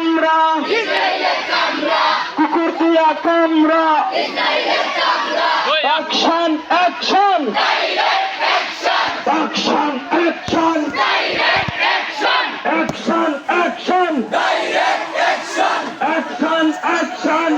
কামরা। কুকুর দিয়া কামরা। Action action action action action action action action action action